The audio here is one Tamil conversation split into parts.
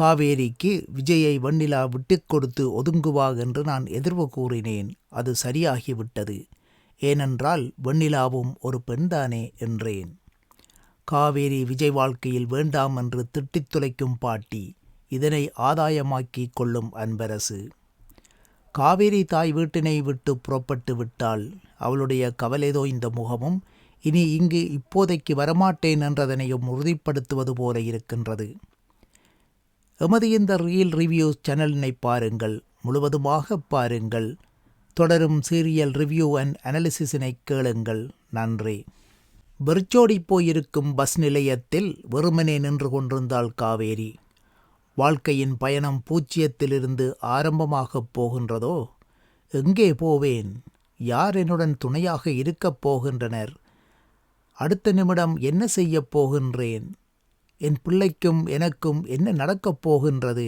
காவேரிக்கு விஜயை வண்ணிலா விட்டுக் கொடுத்து ஒதுங்குவா என்று நான் எதிர்வு கூறினேன். அது சரியாகிவிட்டது. ஏனென்றால் வெண்ணிலாவும் ஒரு பெண்தானே என்றேன். காவேரி விஜய் வாழ்க்கையில் வேண்டாம் என்று திட்டித் துளைக்கும் பாட்டி இதனை ஆதாயமாக்கிக் கொள்ளும் அன்பரசு. காவேரி தாய் வீட்டினை விட்டு புறப்பட்டு விட்டால் அவளுடைய கவலைதோ இந்த முகமும் இனி இங்கு இப்போதைக்கு வரமாட்டேன் என்றதனையும் உறுதிப்படுத்துவது போல இருக்கின்றது. எமது இந்த ரீல் ரிவ்யூஸ் சேனலினை பாருங்கள் முழுவதுமாக பாருங்கள். தொடரும் சீரியல் ரிவ்யூ அண்ட் அனாலிசிஸினை கேளுங்கள். நன்றி. வெறிச்சோடி போயிருக்கும் பஸ் நிலையத்தில் வெறுமனே நின்று கொண்டிருந்தாள் காவேரி. வாழ்க்கையின் பயணம் பூச்சியத்திலிருந்து ஆரம்பமாகப் போகின்றதோ? எங்கே போவேன்? யார் என்னுடன் துணையாக இருக்கப் போகின்றனர்? அடுத்த நிமிடம் என்ன செய்யப் போகின்றேன்? என் பிள்ளைக்கும் எனக்கும் என்ன நடக்கப் போகின்றது?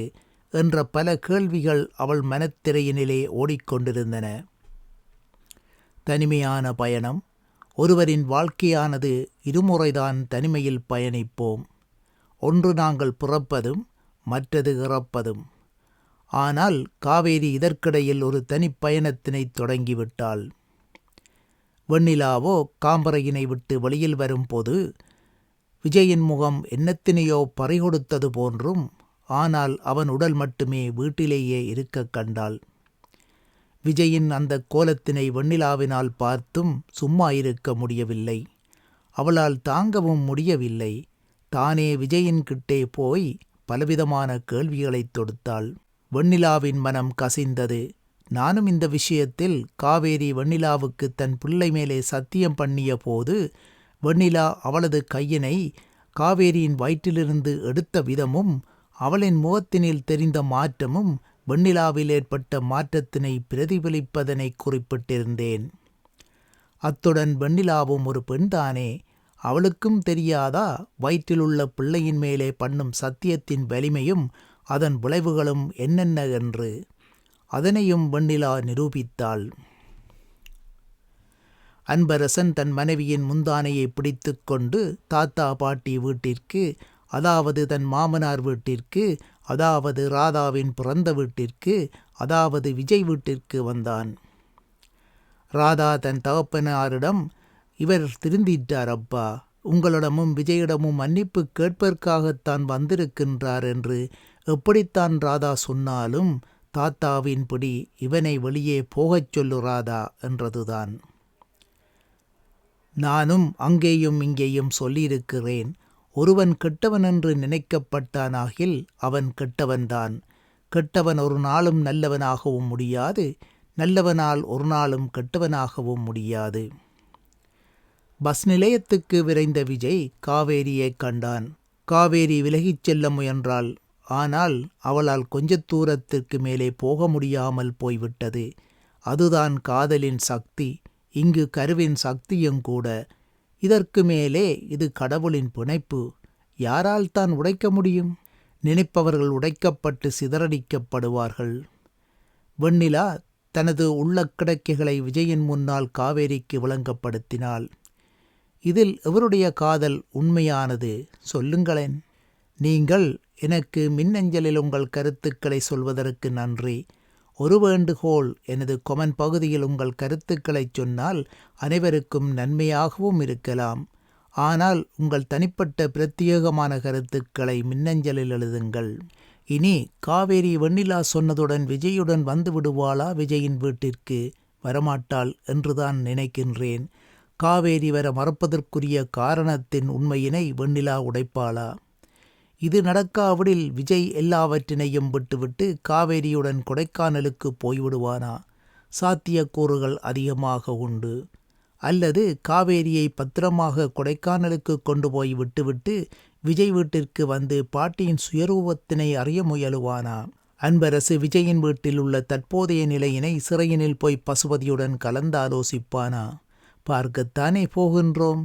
என்ற பல கேள்விகள் அவள் மனத்திரையினிலே ஓடிக்கொண்டிருந்தன. தனிமையான பயணம். ஒருவரின் வாழ்க்கையானது இருமுறைதான் தனிமையில் பயணிப்போம். ஒன்று நாங்கள் பிறப்பதும் மற்றது இறப்பதும். ஆனால் காவேரி இதற்கிடையில் ஒரு தனிப்பயணத்தினை தொடங்கிவிட்டாள். வெண்ணிலாவோ காம்பரையினை விட்டு வெளியில் வரும்போது விஜயின் முகம் என்னத்தினையோ பறிகொடுத்தது போன்றும் ஆனால் அவன் உடல் மட்டுமே வீட்டிலேயே இருக்கக் கண்டாள். விஜயின் அந்த கோலத்தினை வெண்ணிலாவினால் பார்த்தும் சும்மா இருக்க முடியவில்லை. அவளால் தாங்கவும் முடியவில்லை. தானே விஜயின் கிட்டே போய் பலவிதமான கேள்விகளைத் தொடுத்தாள். வெண்ணிலாவின் மனம் கசிந்தது. நானும் இந்த விஷயத்தில் காவேரி வெண்ணிலாவுக்கு தன் பிள்ளை மேலே சத்தியம் பண்ணிய போது வெண்ணிலா அவளது கையினை காவேரியின் வயிற்றிலிருந்து எடுத்த விதமும் அவளின் முகத்தினில் தெரிந்த மாற்றமும் வெண்ணிலாவில் ஏற்பட்ட மாற்றத்தினை பிரதிபலிப்பதனை குறிப்பிட்டிருந்தேன். அத்துடன் வெண்ணிலாவும் ஒரு பெண்தானே அவளுக்கும் தெரியாதா வயிற்றிலுள்ள பிள்ளையின் மேலே பண்ணும் சத்தியத்தின் வலிமையும் அதன் விளைவுகளும் என்னென்ன என்று? அதனையும் வெண்ணிலா நிரூபித்தாள். அன்பரசன் தன் மனைவியின் முந்தானையை பிடித்து கொண்டு தாத்தா பாட்டி வீட்டிற்கு அதாவது தன் மாமனார் வீட்டிற்கு அதாவது ராதாவின் பிறந்த வீட்டிற்கு அதாவது விஜய் வீட்டிற்கு வந்தான். ராதா தன் தகப்பனாரிடம் இவர் திருந்திட்டார் அப்பா. உங்களிடமும் விஜயிடமும் மன்னிப்பு கேட்பதற்காகத்தான் வந்திருக்கின்றார் என்று எப்படித்தான் ராதா சொன்னாலும் தாத்தாவின் பிடி இவனை வெளியே போகச் சொல்லு ராதா என்றதுதான். நானும் அங்கேயும் இங்கேயும் சொல்லியிருக்கிறேன். ஒருவன் கெட்டவன் என்று நினைக்கப்பட்டானாகில் அவன் கெட்டவன்தான். கெட்டவன் ஒரு நாளும் நல்லவனாகவும் முடியாது நல்லவனால் ஒரு நாளும் கெட்டவனாகவும் முடியாது. பஸ் நிலையத்துக்கு விரைந்த விஜய் காவேரியை கண்டான். காவேரி விலகிச் செல்ல முயன்றாள். ஆனால் அவளால் கொஞ்ச தூரத்திற்கு மேலே போக முடியாமல் போய்விட்டது. அதுதான் காதலின் சக்தி. இங்கு கருவின் சக்தியும் கூட. இதற்கு மேலே இது கடவுளின் பிணைப்பு. யாரால் தான் உடைக்க முடியும்? நினைப்பவர்கள் உடைக்கப்பட்டு சிதறடிக்கப்படுவார்கள். வெண்ணிலா தனது உள்ள கிடக்கைகளை விஜயின் முன்னால் காவேரிக்கு விளங்கப்படுத்தினாள். இதில் எவருடைய காதல் உண்மையானது. சொல்லுங்களேன். நீங்கள் எனக்கு மின்னஞ்சலில் உங்கள் கருத்துக்களை சொல்வதற்கு நன்றி. ஒரு வேண்டுகோள் எனது கொமன் பகுதியில் உங்கள் கருத்துக்களைச் சொன்னால் அனைவருக்கும் நன்மையாகவும் இருக்கலாம். ஆனால் உங்கள் தனிப்பட்ட பிரத்யேகமான கருத்துக்களை மின்னஞ்சலில் எழுதுங்கள். இனி காவேரி வெண்ணிலா சொன்னதுடன் விஜயுடன் வந்து விடுவாளா விஜயின் வீட்டிற்கு? வரமாட்டாள் என்றுதான் நினைக்கின்றேன். காவேரி வர மறப்பதற்குரிய காரணத்தின் உண்மையினை வெண்ணிலா உடைப்பாளா? இது நடக்காவிடில் விஜய் எல்லாவற்றினையும் விட்டுவிட்டு காவேரியுடன் கொடைக்கானலுக்கு போய்விடுவானா? சாத்தியக்கூறுகள் அதிகமாக உண்டு. அல்லது காவேரியை பத்திரமாக கொடைக்கானலுக்கு கொண்டு போய் விட்டுவிட்டு விஜய் வீட்டிற்கு வந்து பாட்டியின் சுயரூபத்தினை அறிய முயலுவானா? அன்பரசு விஜயின் வீட்டில் உள்ள தற்போதைய நிலையினை சிறையினில் போய் பசுபதியுடன் கலந்தாலோசிப்பானா பார்க்கத்தானே போகின்றோம்?